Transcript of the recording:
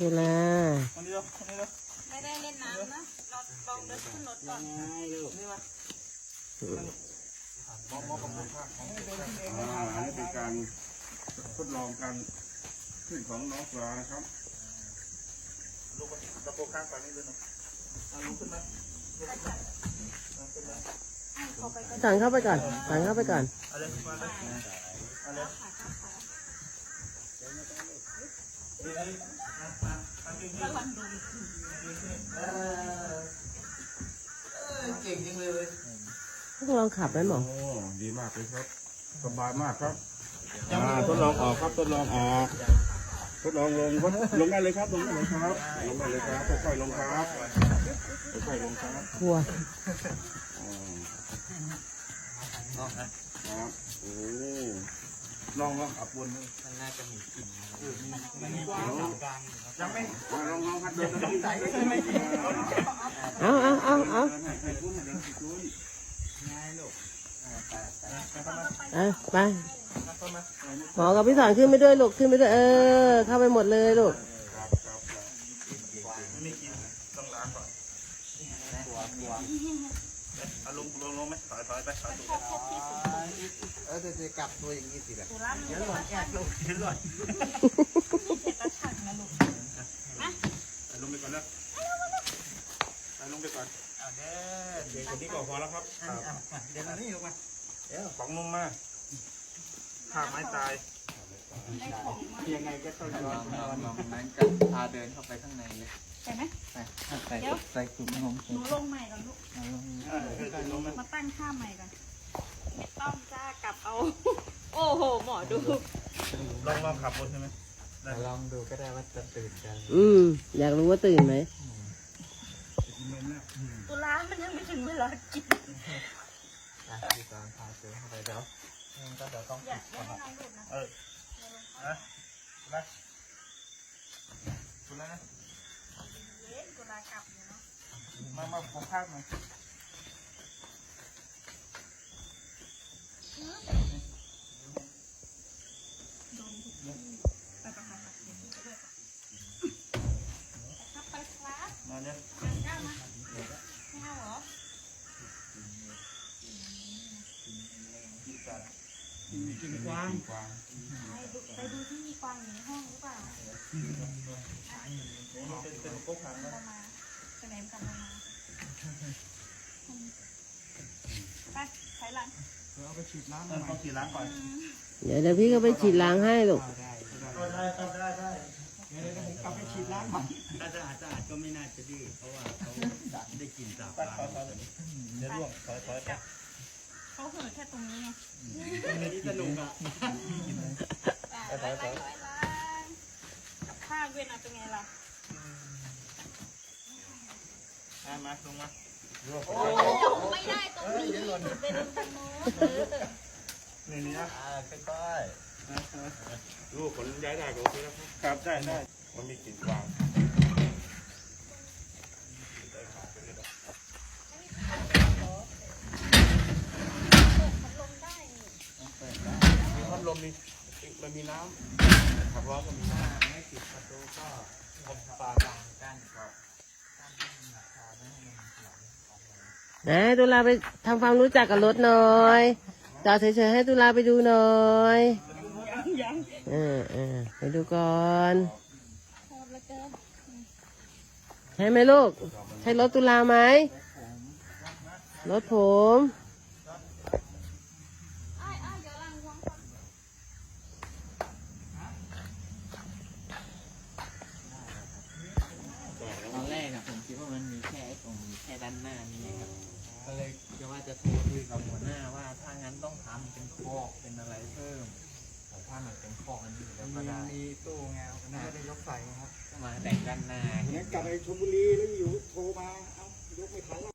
ตุลาวันนี้เร็ววันนี้เร็วไม่ได้เล่นน้ำนะเราลองเดินขึ้นรถก่อนนี่มาอ่าอันนี้เป็นการทดลองการขึ้นของน้องปลานะครับลูกไปตะโพกข้างไปนี่เลยนะเอาลุกขึ้นมาสั่งเข้าไปก่อนสั่งเข้าไปก่อนเอาเลยมาเลย เอาเลยนี่นี่มามามาจริงจริงเออเออเก่งจังเลยต้องลองขับไหมหมอโอ้ดีมากเลยครับ สบายมากครับอ่าทดลองออกครับทดลองออกทดลองลงครับลงได้เลยครับลงได้เลยครับลงได้เลยครับค่อยๆลงครับค่อยๆลงครับกลัวอ่าครับโอ้ ลองลองอับบนเลยยังไม่อ่าลองลองหัดเดินลองใส่ไม่กินเอาเอาเอาเอาให้คุ้นให้เดินคุ้นเอาไปหมอกับพี่สอนขึ้นไปด้วยลูกขึ้นไปด้วยเออ เข้าไปหมดเลยลูกไม่กินต้องล้างก่อน เอาลงลงลงไหมถอยถอยไปถอยถูกเออจะกลับตัวอย่างนี้สิแบบตุลาหนูเดี๋ยวหล่นแอบลงเดี๋ยวหล่นมีเศษตะฉักนะลูกเอาลงไปก่อนนะเอาลงไปก่อนเอาเด้เดี๋ยวคนนี้ก็พอแล้วครับอเดี๋ยวมานี่ลงมาเดี๋ยวของลงมาข้าไม้ตาย ยังไงก็ต้องยอมลองลองนั้นกับพาเดินเข้าไปข้างในเลยใช่ไหมไปใส่ใส่กลุ่มงงหนูลงใหม่ก่อนลูกมาลงเออค่อยๆลงมามาตั้งค่าใหม่ก่อน ไม่ต้องจ้ากลับเอา โอ้โห หมอดู ลองลองขับบนใช่ไหมลองดูก็ได้ว่าจะตื่นกันอืม อยากรู้ว่าตื่นไหม ตุลามันยังไม่ถึงเวลากินอะพี่ตอนพาเดินเข้าไปเดี๋ยวมันก็เดี๋ยวต้องอย่าอย่าให้น้องดูดนะ เออ นะนะคุณแล้วนะเย็นตุลากลับอยู่เนาะมามาผมข้างหน่อยไปประหารเดี๋ยวไปด้วยครับไปครับมาเนี่ย มาก้าวมาไม่เอาเหรอ กินกวางกวางไปดูที่มีกวางอยู่ในห้องหรือเปล่าเป็นเป็นโก๊กหักเรามาไปไหนกันมาไปถอยหลังเอาไปฉีดน้ำเออต้องขี่ล้างก่อน เดี๋ยวเดี๋ยวพี่ก็ไปฉีดล้างให้ลูกก็ได้ก็ได้ได้เดี๋ยวผมกลับไปฉีดน้ำใหม่ถ้าสะอาดสะอาดก็ไม่น่าจะดื้อเพราะว่าเขาได้กินสาบตัดปาถอยถอยเดี๋ยวล่วงถอยถอย เขาเหินแค่ตรงนี้ไงไม่ได้สนุกอะไปไปไปไปกับข้าวเวียนเอาเป็นไงล่ะมามาลงมาไม่ได้ตรงนี้เป็นตรงโน้นนี่นี่นะอ่าค่อยลูกขนย้ายได้ก็โอเคแล้วครับ ครับได้ได้มันมีกลิ่นกวาง มีพัดลมนี่ มันมีน้ำขับร้อนก็มีๆถ้าไม่ปิดประตูก็ผมปาบางกั้นก็กั้นให้มันราคาไม่ให้มันไหลออกมานะตุลาไปทำความรู้จักกับรถหน่อยจอดเฉยๆให้ตุลาไปดูหน่อยเออเออไปดูก่อนใช่ไหมลูก ใช่รถตุลาไหมรถผม ตอนแรกอะผมคิดว่ามันมีแค่ไอ้ตรงนี้แค่ด้านหน้านี่ครับก็เลย จะว่าจะโทรคุยกับหัวหน้าว่าถ้างั้นต้องทำเป็นคอกเป็นอะไรเพิ่มแต่ถ้ามันเป็นคอกอันนี้แล้วก็มีได้มีตู้ไงวันนั้นไม่ได้ยกใส่ครับก็มาแต่งด้านหน้า งั้นกลับไปชลบุรีแล้วอยู่โทรมา เอ้ายกไม่ทันแล้ว